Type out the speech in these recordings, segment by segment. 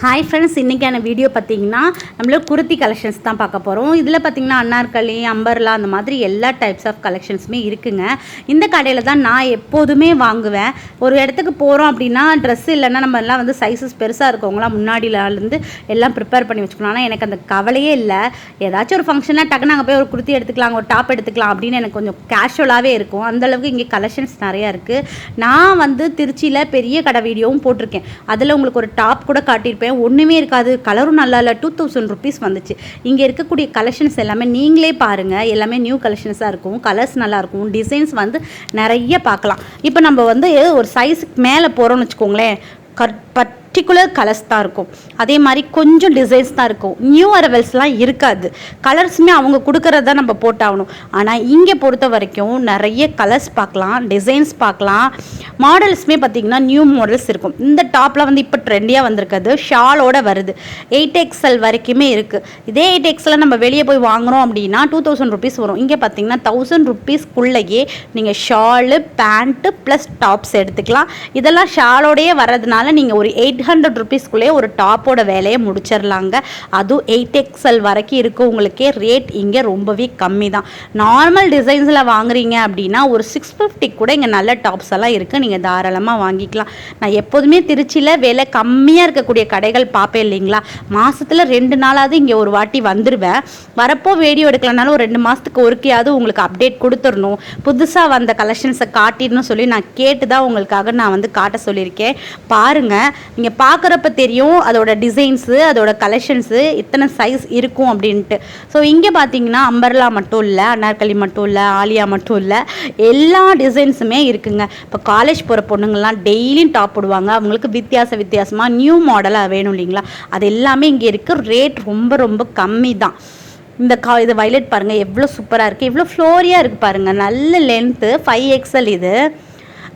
Hi friends இன்றைக்கான video பார்த்தீங்கன்னா நம்மள குர்த்தி கலெக்ஷன்ஸ் தான் பார்க்க போகிறோம் இதில் பார்த்தீங்கன்னா அன்னார்கலி அம்பர்லா அந்த மாதிரி எல்லா டைப்ஸ் ஆஃப் கலெக்ஷன்ஸுமே இருக்குங்க. இந்த கடையில் தான் நான் எப்போதுமே வாங்குவேன். ஒரு இடத்துக்கு போகிறோம் அப்படின்னா ட்ரெஸ் இல்லைன்னா நம்ம எல்லாம் வந்து சைஸஸ் பெருசாக இருக்கவங்களாம் முன்னாடியிலேருந்து எல்லாம் ப்ரிப்பேர் பண்ணி வச்சுக்கணும். ஆனால் எனக்கு அந்த கவலையே இல்லை. ஏதாச்சும் ஒரு ஃபங்க்ஷனாக டக்குன்னு அங்கே போய் ஒரு குர்த்தி எடுத்துக்கலாம் ஒரு டாப் எடுத்துக்கலாம் அப்படின்னு எனக்கு கொஞ்சம் கேஷுவலாகவே இருக்கும். அந்தளவுக்கு இங்கே கலெக்ஷன்ஸ் நிறையா இருக்குது நான் வந்து திருச்சியில் பெரிய கடை வீடியோவும் போட்டிருக்கேன். அதில் உங்களுக்கு ஒரு டாப் கூட காட்டியிருப்பேன். ஒன்றுமே இருக்காது. கலரும் நல்லா இல்லை. டூ தௌசண்ட் ருபீஸ் வந்துச்சு. இங்கே இருக்கக்கூடிய கலெக்ஷன்ஸ் எல்லாமே நீங்களே பாருங்கள் எல்லாமே நியூ கலெக்ஷன்ஸாக இருக்கும். கலர்ஸ் நல்லாயிருக்கும் டிசைன்ஸ் வந்து நிறைய பார்க்கலாம். இப்போ நம்ம வந்து ஒரு சைஸுக்கு மேலே போகிறோம்னு வச்சுக்கோங்களேன். கட் பட் பர்டிகுலர் கலர்ஸ் தான் இருக்கும். அதே மாதிரி கொஞ்சம் டிசைன்ஸ் தான் இருக்கும். நியூ அரவல்ஸ்லாம் இருக்காது. கலர்ஸுமே அவங்க கொடுக்கறது தான் நம்ம போட்டாகணும். ஆனால் இங்கே பொறுத்த வரைக்கும் நிறைய கலர்ஸ் பார்க்கலாம் டிசைன்ஸ் பார்க்கலாம். மாடல்ஸுமே பார்த்திங்கன்னா நியூ மாடல்ஸ் இருக்கும். இந்த டாப்பில் வந்து இப்போ ட்ரெண்டியாக வந்திருக்கிறது ஷாலோட வருது. எயிட் எக்ஸ்எல் வரைக்குமே இருக்குது இதே எயிட் எக்ஸ்எல் நம்ம வெளியே போய் வாங்குறோம் அப்படின்னா டூ தௌசண்ட் ருபீஸ் வரும். இங்கே பார்த்தீங்கன்னா தௌசண்ட் ருபீஸ்க்குள்ளேயே நீங்கள் ஷாலு பேண்ட்டு ப்ளஸ் டாப்ஸ் எடுத்துக்கலாம். இதெல்லாம் ஷாலோடையே வர்றதுனால நீங்கள் ஒரு எயிட் ஹண்ட்ரட் ருபீஸ்க்குள்ளேயே ஒரு டாப்போட வேலையை முடிச்சிடலாங்க அதுவும் எயிட் எக்ஸ்எல் வரைக்கும் இருக்கும் உங்களுக்கே ரேட் இங்கே ரொம்பவே கம்மி தான் நார்மல் டிசைன்ஸில் வாங்குறீங்க அப்படின்னா ஒரு சிக்ஸ் ஃபிஃப்டி கூட இங்கே நல்ல டாப்ஸ் எல்லாம் இருக்குது நீங்கள் தாராளமாக வாங்கிக்கலாம். நான் எப்போதுமே திருச்சியில் விலை கம்மியாக இருக்கக்கூடிய கடைகள் பார்ப்பேன் இல்லைங்களா? மாதத்தில் ரெண்டு நாளாவது இங்கே ஒரு வாட்டி வந்துடுவேன் வரப்போ வீடியோ எடுக்கலனாலும் ஒரு ரெண்டு மாதத்துக்கு ஒருக்கையாவது உங்களுக்கு அப்டேட் கொடுத்துடணும். புதுசாக வந்த கலெக்ஷன்ஸை காட்டிடணும் சொல்லி நான் கேட்டு தான் உங்களுக்காக நான் வந்து காட்ட சொல்லியிருக்கேன். பாருங்கள் நீங்கள் பார்க்குறப்ப தெரியும் அதோட டிசைன்ஸு அதோட கலெக்ஷன்ஸு இத்தனை சைஸ் இருக்கும் அப்படின்ட்டு. ஸோ இங்கே பார்த்தீங்கன்னா அம்பர்லா மட்டும் இல்லை அனார்கலி மட்டும் இல்லை ஆலியா மட்டும் இல்லை எல்லா டிசைன்ஸுமே இருக்குங்க. இப்போ காலேஜ் போகிற பொண்ணுங்கள்லாம் டெய்லியும் டாப் போடுவாங்க. அவங்களுக்கு வித்தியாச வித்தியாசமாக நியூ மாடலாக வேணும் இல்லைங்களா? அது எல்லாமே இங்கே இருக்குது ரேட் ரொம்ப ரொம்ப கம்மி தான். இந்த கா இது வயலட் பாருங்கள் எவ்வளோ சூப்பராக இருக்குது எவ்வளோ ஃப்ளோரியாக இருக்குது பாருங்கள் நல்ல லென்த்து ஃபைவ் எக்ஸல் இது.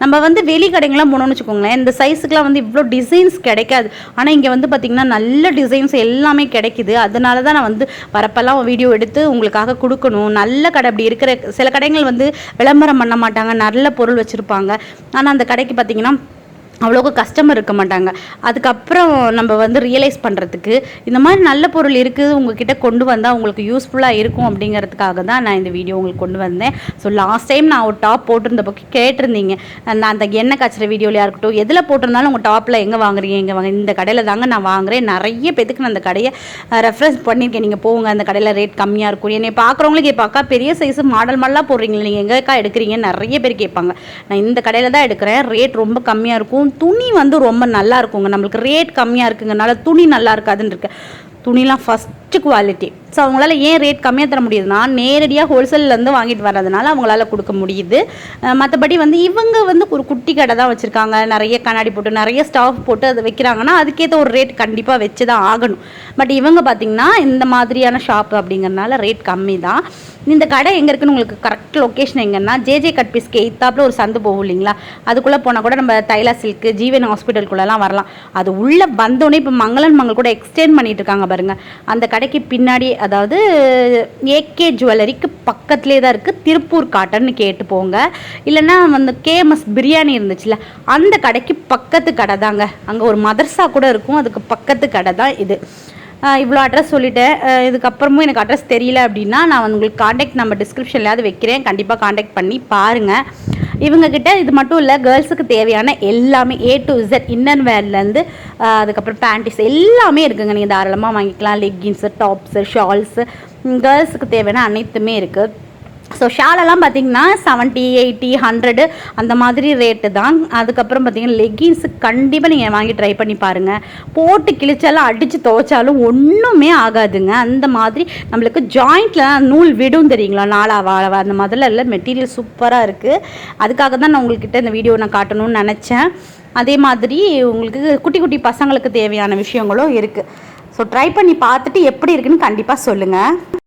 நம்ம வந்து வெளி கடைங்களாம் போனோம்னு வச்சுக்கோங்களேன் இந்த சைஸுக்குலாம் வந்து இவ்வளோ டிசைன்ஸ் கிடைக்காது. ஆனால் இங்கே வந்து பார்த்திங்கன்னா நல்ல டிசைன்ஸ் எல்லாமே கிடைக்குது. அதனால தான் நான் வந்து வரப்பெல்லாம் வீடியோ எடுத்து உங்களுக்காக கொடுக்கணும். நல்ல கடை அப்படி இருக்கிற சில கடைகள் வந்து விளம்பரம் பண்ண மாட்டாங்க. நல்ல பொருள் வச்சுருப்பாங்க. ஆனால் அந்த கடைக்கு பார்த்திங்கன்னா அவ்வளோக்கு கஸ்டமர் இருக்க மாட்டாங்க. அதுக்கப்புறம் நம்ம வந்து ரியலைஸ் பண்ணுறதுக்கு இந்த மாதிரி நல்ல பொருள் இருக்குது உங்ககிட்ட கொண்டு வந்தால் உங்களுக்கு யூஸ்ஃபுல்லாக இருக்கும் அப்படிங்கிறதுக்காக தான் நான் இந்த வீடியோ உங்களுக்கு கொண்டு வந்தேன். ஸோ லாஸ்ட் டைம் நான் ஒரு டாப் போட்டிருந்த பக்கம் கேட்டிருந்தீங்க. நான் அந்த எண்ணெய் காய்ச்சற வீடியோலையாக இருக்கட்டும் எதில் போட்டிருந்தாலும் உங்கள் டாப்பில் எங்கே வாங்குறீங்க எங்கே வாங்க இந்த கடையில் தாங்க நான் வாங்குறேன். நிறைய பேத்துக்கு நான் அந்த கடையை ரெஃபரன்ஸ் பண்ணியிருக்கேன். நீங்கள் போங்க அந்த கடையில் ரேட் கம்மியாக இருக்கும். என்னை பார்க்குறவங்களுக்கு கேட்பாக்கா பெரிய சைஸு மாடல் மாடலாக போடுறீங்களா நீங்கள் எங்கேக்கா எடுக்கிறீங்க நிறைய பேர் கேட்பாங்க. நான் இந்த கடையில் தான் எடுக்கிறேன். ரேட் ரொம்ப கம்மியாக இருக்கும். துணி வந்து ரொம்ப நல்லா இருக்குங்க. நம்மளுக்கு ரேட் கம்மியாக இருக்குங்கனால துணி நல்லா இருக்காதுன்னு இருக்கு. துணிலாம் ஃபஸ்ட்டு குவாலிட்டி ஸோ அவங்களால ஏன் ரேட் கம்மியாக தர முடியுதுன்னா நேரடியாக ஹோல்சேல்லேருந்து வாங்கிட்டு வர்றதுனால அவங்களால கொடுக்க முடியுது. மற்றபடி வந்து இவங்க வந்து ஒரு குட்டி கடை தான் வச்சுருக்காங்க. நிறைய கண்ணாடி போட்டு நிறைய ஸ்டாஃப் போட்டு அதை வைக்கிறாங்கன்னா அதுக்கேற்ற ஒரு ரேட் கண்டிப்பாக வச்சு தான் ஆகணும். பட் இவங்க பார்த்திங்கன்னா இந்த மாதிரியான ஷாப் அப்படிங்கிறனால ரேட் கம்மி தான் இந்த கடை எங்கே இருக்குன்னு உங்களுக்கு கரெக்ட் லொக்கேஷன் எங்கன்னா ஜேஜே கட் பீஸ்க்கு எய்த்தாப்பில் ஒரு சந்து போகும் இல்லைங்களா? அதுக்குள்ளே போனால் கூட நம்ம தைலா சில்க்கு ஜீவன் ஹாஸ்பிட்டலுக்குள்ளெல்லாம் வரலாம். அது உள்ளே வந்தோடனே இப்போ மங்களன் மங்கள் கூட எக்ஸ்டெண்ட் பண்ணிட்டு இருக்காங்க பாருங்கள் அந்த கடைக்கு பின்னாடி அதாவது ஏகே ஜுவல்லரிக்கு பக்கத்துலேயே தான் இருக்குது திருப்பூர் காட்டன்னு கேட்டு போங்க. இல்லைன்னா வந்து கேஎம்எஸ் பிரியாணி இருந்துச்சுல அந்த கடைக்கு பக்கத்து கடை தாங்க. அங்கே ஒரு மதர்சா கூட இருக்கும். அதுக்கு பக்கத்து கடை தான் இது. இவ்வளோ அட்ரஸ் சொல்லிட்டேன். இதுக்கப்புறமும் எனக்கு அட்ரஸ் தெரியல அப்படின்னா நான் உங்களுக்கு காண்டாக்ட் நம்பர் டிஸ்கிரிப்ஷன்லையாவது வைக்கிறேன். கண்டிப்பாக காண்டாக்ட் பண்ணி பாருங்கள் இவங்கக்கிட்ட இது மட்டும் இல்லை கேர்ள்ஸுக்கு தேவையான எல்லாமே ஏ டு இசட் இன்னர் வேர்லேருந்து அதுக்கப்புறம் பேண்டிஸ் எல்லாமே இருக்குங்க. நீங்கள் தாராளமாக வாங்கிக்கலாம். லெக்கின்ஸு டாப்ஸு ஷால்ஸு கேர்ள்ஸுக்கு தேவையான அனைத்துமே இருக்குது ஸோ ஷாலெல்லாம் பார்த்தீங்கன்னா செவன்ட்டி எயிட்டி ஹண்ட்ரடு அந்த மாதிரி ரேட்டு தான். அதுக்கப்புறம் பார்த்தீங்கன்னா லெகின்ஸு கண்டிப்பாக நீங்கள் வாங்கி ட்ரை பண்ணி பாருங்கள் போட்டு கிழிச்சாலும் அடித்து துவைச்சாலும் ஒன்றுமே ஆகாதுங்க. அந்த மாதிரி நம்மளுக்கு ஜாயிண்ட்டில் நூல் விடும் தெரியுங்களா? நாளா வாழ அந்த மாதிரிலாம் இல்லை. மெட்டீரியல் சூப்பராக இருக்குது அதுக்காக தான் நான் உங்கள்கிட்ட இந்த வீடியோ நான் காட்டணும்னு நினச்சேன். அதே மாதிரி உங்களுக்கு குட்டி குட்டி பசங்களுக்கு தேவையான விஷயங்களும் இருக்குது ஸோ ட்ரை பண்ணி பார்த்துட்டு எப்படி இருக்குன்னு கண்டிப்பாக சொல்லுங்கள்